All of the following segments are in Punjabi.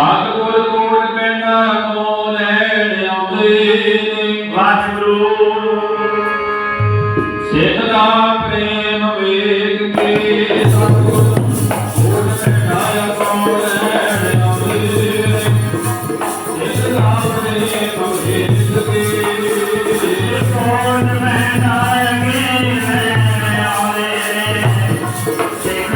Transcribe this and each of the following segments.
ਸਤਿਗੁਰ ਕੋਲ ਪਿੰਡ ਕੋ ਲੈਣ ਆਉਂਦੇ ਨੇ ਵਾਹਿਗੁਰੂ। ਸਿੱਖ ਦਾ ਪ੍ਰੇਮ ਵੇਖ ਕੇ ਸਤਿਗੁਰ ਕੋਲ ਪਿੰਡ ਕੋ ਲੈਣ ਆਉਂਦੇ ਨੇ। ਸਿੱਖ ਦਾ ਪ੍ਰੇਮ ਵੇਖ ਕੇ ਕੋਲ ਪਿੰਡ ਆਏ ਨੇ ਆਉਂਦੇ ਨੇ। ਸਿੱਖ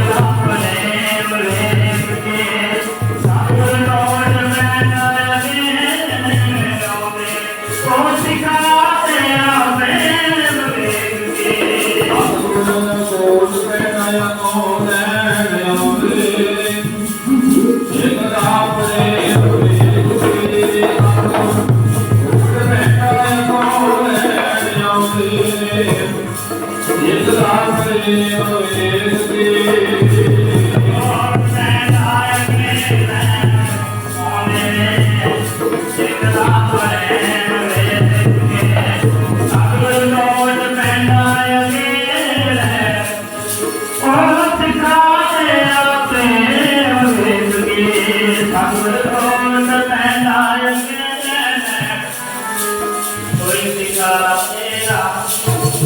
Israel